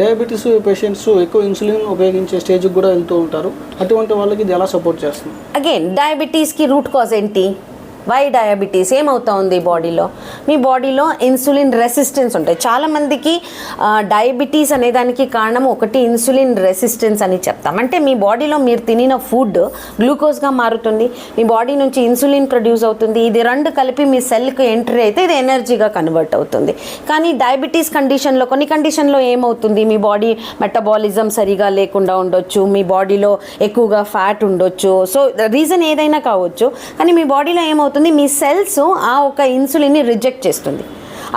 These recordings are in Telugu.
డయాబెటీస్ పేషెంట్స్ ఎక్కువ ఇన్సులిన్ ఉపయోగించే స్టేజ్కి కూడా వెళ్తూ ఉంటారు. అటువంటి వాళ్ళకి ఇది ఎలా సపోర్ట్ చేస్తుంది? అగైన్ డయాబెటీస్కి రూట్ కాజ్ ఏంటి? వై డయాబెటీస్ ఏమవుతా ఉంది బాడీలో? మీ బాడీలో ఇన్సులిన్ రెసిస్టెన్స్ ఉంటాయి. చాలామందికి డయాబెటీస్ అనే దానికి కారణం ఒకటి ఇన్సులిన్ రెసిస్టెన్స్ అని చెప్తాం. అంటే మీ బాడీలో మీరు తినిన ఫుడ్ గ్లూకోజ్గా మారుతుంది. మీ బాడీ నుంచి ఇన్సులిన్ ప్రొడ్యూస్ అవుతుంది. ఇది రెండు కలిపి మీ సెల్కి ఎంట్రీ అయితే ఇది ఎనర్జీగా కన్వర్ట్ అవుతుంది. కానీ డయాబెటీస్ కండిషన్లో కొన్ని కండిషన్లో ఏమవుతుంది? మీ బాడీ మెటబాలిజం సరిగా లేకుండా ఉండొచ్చు. మీ బాడీలో ఎక్కువగా ఫ్యాట్ ఉండొచ్చు. సో రీజన్ ఏదైనా కావచ్చు. కానీ మీ బాడీలో ఏమవుతుంది? మీ సెల్స్ ఆ ఒక ఇన్సులిన్ని రిజెక్ట్ చేస్తుంది.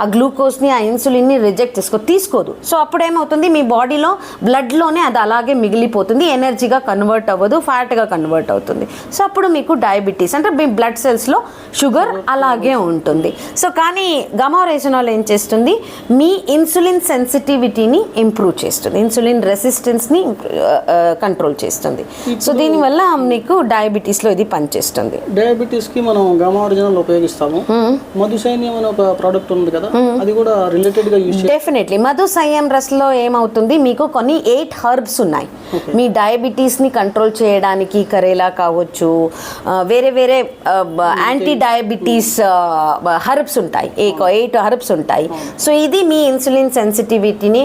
ఆ గ్లూకోజ్ని ఆ ఇన్సులిన్ని రిజెక్ట్ చేసుకో తీసుకోదు. సో అప్పుడు ఏమవుతుంది మీ బాడీలో బ్లడ్లోనే అది అలాగే మిగిలిపోతుంది. ఎనర్జీగా కన్వర్ట్ అవ్వదు ఫ్యాట్గా కన్వర్ట్ అవుతుంది. సో అప్పుడు మీకు డయాబెటీస్ అంటే మీ బ్లడ్ సెల్స్లో షుగర్ అలాగే ఉంటుంది. సో కానీ గమారేజనాల్ ఏం చేస్తుంది? మీ ఇన్సులిన్ సెన్సిటివిటీని ఇంప్రూవ్ చేస్తుంది. ఇన్సులిన్ రెసిస్టెన్స్ని కంట్రోల్ చేస్తుంది. సో దీనివల్ల మీకు డయాబెటీస్లో ఇది పనిచేస్తుంది. డయాబెటీస్కి మనం గామా ఒరిజినల్ ఉపయోగిస్తాము. మధుసైన్యం అనే ఒక ప్రోడక్ట్ ఉంది కదా అది కూడా డెఫినెట్లీ మధు సంయం రస్లో ఏమవుతుంది? మీకు కొన్ని ఎయిట్ హర్బ్స్ ఉన్నాయి. మీ డయాబెటీస్ని కంట్రోల్ చేయడానికి కరేలా కావచ్చు వేరే వేరే యాంటీ డయాబెటీస్ హర్బ్స్ ఉంటాయి. ఎయిట్ హర్బ్స్ ఉంటాయి. సో ఇది మీ ఇన్సులిన్ సెన్సిటివిటీని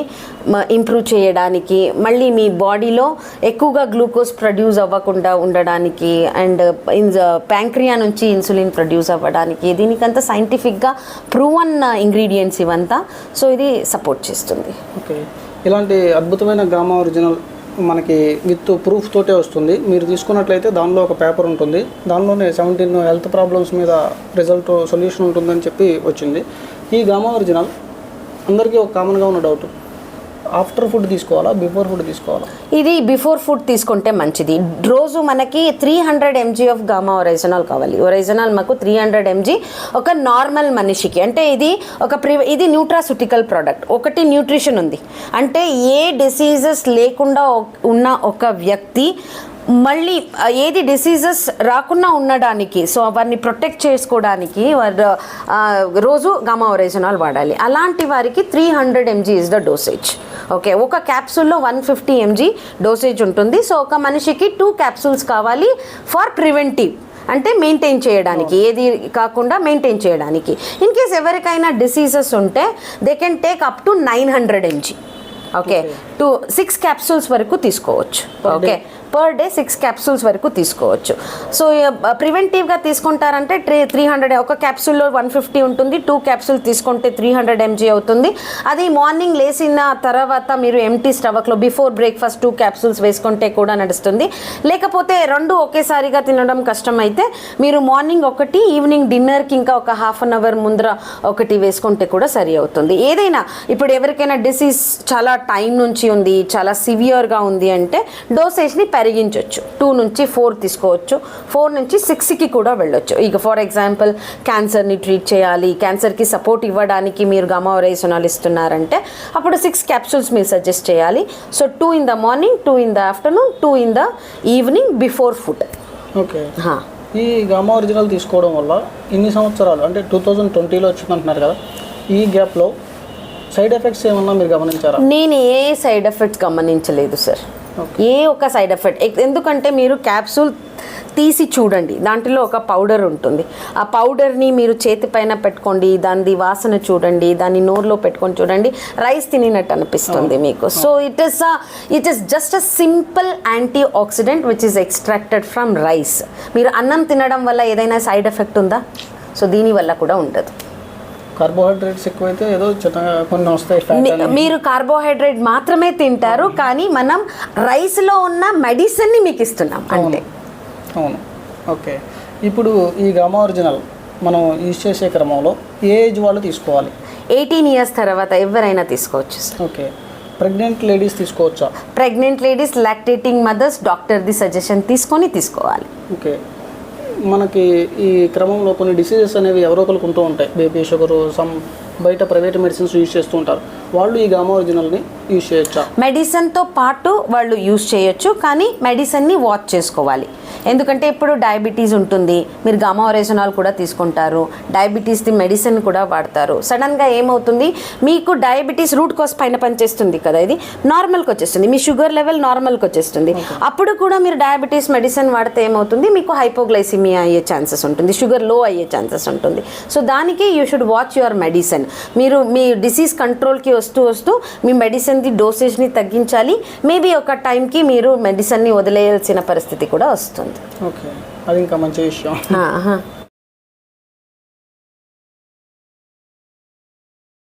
ఇంప్రూవ్ చేయడానికి మళ్ళీ మీ బాడీలో ఎక్కువగా గ్లూకోజ్ ప్రొడ్యూస్ అవ్వకుండా ఉండడానికి అండ్ ఇన్ ప్యాంక్రియా నుంచి ఇన్సులిన్ ప్రొడ్యూస్ అవ్వడానికి దీనికంతా సైంటిఫిక్గా ప్రూవన్ ఇంగ్రీడియంట్స్ ఇవంతా. సో ఇది సపోర్ట్ చేస్తుంది. ఓకే. ఇలాంటి అద్భుతమైన గ్రామ ఒరిజినల్ మనకి విత్ ప్రూఫ్ తోటే వస్తుంది. మీరు తీసుకున్నట్లయితే దానిలో ఒక పేపర్ ఉంటుంది. దానిలోనే సెవెంటీన్ హెల్త్ ప్రాబ్లమ్స్ మీద రిజల్ట్ సొల్యూషన్ ఉంటుందని చెప్పి వచ్చింది. ఈ గామా ఒరిజినల్ అందరికీ ఒక కామన్గా ఉన్న డౌట్ ఆఫ్టర్ ఫుడ్ తీసుకోవాలా బిఫోర్ ఫుడ్ తీసుకోవాలా? ఇది బిఫోర్ ఫుడ్ తీసుకుంటే మంచిది. రోజు మనకి three hundred MG of gamma oryzanol కావాలి. ఒరైజనాల్ మాకు త్రీ హండ్రెడ్ ఎంజీ ఒక నార్మల్ మనిషికి. అంటే ఇది ఒక ప్రి ఇది న్యూట్రాసుటికల్ ప్రోడక్ట్. ఒకటి న్యూట్రిషన్ ఉంది. అంటే ఏ డిసీజెస్ లేకుండా ఉన్న ఒక వ్యక్తి మళ్ళీ ఏది డిసీజెస్ రాకుండా ఉండడానికి సో వారిని ప్రొటెక్ట్ చేసుకోవడానికి వారు రోజు గామా ఒరైజనాల్ వాడాలి. అలాంటి వారికి three hundred MG is the dosage. Okay ఒక క్యాప్సూల్లో వన్ ఫిఫ్టీ ఎంజీ డోసేజ్ ఉంటుంది. సో ఒక మనిషికి టూ క్యాప్సూల్స్ కావాలి ఫర్ ప్రివెంటివ్ అంటే మెయింటైన్ చేయడానికి. ఏది కాకుండా మెయింటైన్ చేయడానికి. ఇన్ కేస్ ఎవరికైనా డిసీజెస్ ఉంటే they can take up to nine hundred MG. Okay two six capsules వరకు తీసుకోవచ్చు. Okay. Per day six capsules వరకు తీసుకోవచ్చు. సో ప్రివెంటివ్గా తీసుకుంటారంటే త్రీ త్రీ హండ్రెడ్ ఒక క్యాప్సూల్లో వన్ ఫిఫ్టీ ఉంటుంది టూ క్యాప్సూల్ తీసుకుంటే త్రీ హండ్రెడ్ ఎంజీ అవుతుంది. అది మార్నింగ్ లేచిన తర్వాత మీరు ఎంటీ స్టవక్లో బిఫోర్ బ్రేక్ఫాస్ట్ టూ క్యాప్సూల్స్ వేసుకుంటే కూడా నడుస్తుంది. లేకపోతే రెండు ఒకేసారిగా తినడం కష్టమైతే మీరు మార్నింగ్ ఒకటి ఈవినింగ్ డిన్నర్కి ఇంకా ఒక హాఫ్ అన్ అవర్ ముందర ఒకటి వేసుకుంటే కూడా సరి అవుతుంది. ఏదైనా ఇప్పుడు ఎవరికైనా డిసీజ్ చాలా టైం నుంచి ఉంది చాలా సివియర్గా ఉంది అంటే డోసేజ్ని పెరిగించవచ్చు టూ నుంచి ఫోర్ తీసుకోవచ్చు. ఫోర్ నుంచి సిక్స్కి కూడా వెళ్ళొచ్చు. ఇక ఫర్ ఎగ్జాంపుల్ క్యాన్సర్ని ట్రీట్ చేయాలి క్యాన్సర్కి సపోర్ట్ ఇవ్వడానికి మీరు గమా ఒరైసోనాల్ ఇస్తున్నారంటే అప్పుడు సిక్స్ క్యాప్సూల్స్ మీరు సజెస్ట్ చేయాలి. So two in the morning two in the afternoon two in the evening before food okay ఈ గామా ఒరిజినల్ తీసుకోవడం వల్ల ఇన్ని సంవత్సరాలు అంటే టూ థౌజండ్ ట్వంటీలో వచ్చిందంటున్నారు కదా ఈ గ్యాప్లో సైడ్ ఎఫెక్ట్స్ ఏమన్నా మీరు గమనించారా? నేను ఏ సైడ్ ఎఫెక్ట్స్ గమనించలేదు సార్ ఏ ఒక సైడ్ ఎఫెక్ట్ ఎందుకంటే మీరు క్యాప్సూల్ తీసి చూడండి. దాంట్లో ఒక పౌడర్ ఉంటుంది. ఆ పౌడర్ని మీరు చేతి పైన పెట్టుకోండి దాని వాసన చూడండి దాన్ని నోరులో పెట్టుకొని చూడండి. రైస్ తినినట్టు అనిపిస్తుంది మీకు. So it is it is just a simple antioxidant which is extracted from rice మీరు అన్నం తినడం వల్ల ఏదైనా సైడ్ ఎఫెక్ట్ ఉందా? సో దీని వల్ల కూడా ఉండదు. కార్బోహైడ్రేట్స్ ఎక్కువైతే ఏదో చిన్నగా కొన్ని వస్తాయి మీరు కార్బోహైడ్రేట్ మాత్రమే తింటారు కానీ మనం రైస్లో ఉన్న మెడిసిన్ని మీకు ఇస్తున్నాం అంతే. అవును. ఓకే. ఇప్పుడు ఈ గామా ఒరిజినల్ మనం యూజ్ చేసే క్రమంలో ఏ ఏజ్ వాళ్ళు తీసుకోవాలి? ఎయిటీన్ ఇయర్స్ తర్వాత ఎవరైనా తీసుకోవచ్చు ఓకే. ప్రెగ్నెంట్ లేడీస్ తీసుకోవచ్చా? ప్రెగ్నెంట్ లేడీస్ లాక్టేటింగ్ మదర్స్ డాక్టర్ది సజెషన్ తీసుకొని తీసుకోవాలి. ఓకే. మనకి ఈ క్రమంలో కొన్ని డిసీజెస్ అనేవి ఎవరో ఒకరికి ఉంటూ ఉంటాయి. బేబీ షుగర్ సమ్ బయట ప్రైవేట్ మెడిసిన్స్ యూజ్ చేస్తూ ఉంటారు. వాళ్ళు ఈ గామా ఒరిజినల్ని యూజ్ చేయొచ్చా? మెడిసిన్తో పాటు వాళ్ళు యూజ్ చేయొచ్చు కానీ మెడిసిన్ని వాచ్ చేసుకోవాలి. ఎందుకంటే ఇప్పుడు డయాబెటీస్ ఉంటుంది. మీరు గామా ఒరేజనాల్ కూడా తీసుకుంటారు. డయాబెటీస్ది మెడిసిన్ కూడా వాడతారు. సడన్గా ఏమవుతుంది? మీకు డయాబెటీస్ రూట్ కాస్ పైన పనిచేస్తుంది కదా ఇది. నార్మల్కి వచ్చేస్తుంది. మీ షుగర్ లెవెల్ నార్మల్కి వచ్చేస్తుంది. అప్పుడు కూడా మీరు డయాబెటీస్ మెడిసిన్ వాడితే ఏమవుతుంది? మీకు హైపోగ్లైసిమియా అయ్యే ఛాన్సెస్ ఉంటుంది. షుగర్లో అయ్యే ఛాన్సెస్ ఉంటుంది. సో దానికి you should watch your medicine. మీరు మీ డిసీజ్ కంట్రోల్కి వస్తూ వస్తూ మీ మెడిసిన్ది డోసేజ్ని తగ్గించాలి. మేబీ ఒక టైంకి మీరు మెడిసిన్ని వదిలేయాల్సిన పరిస్థితి కూడా వస్తుంది. ఓకే అది ఇంకా మంచి విషయం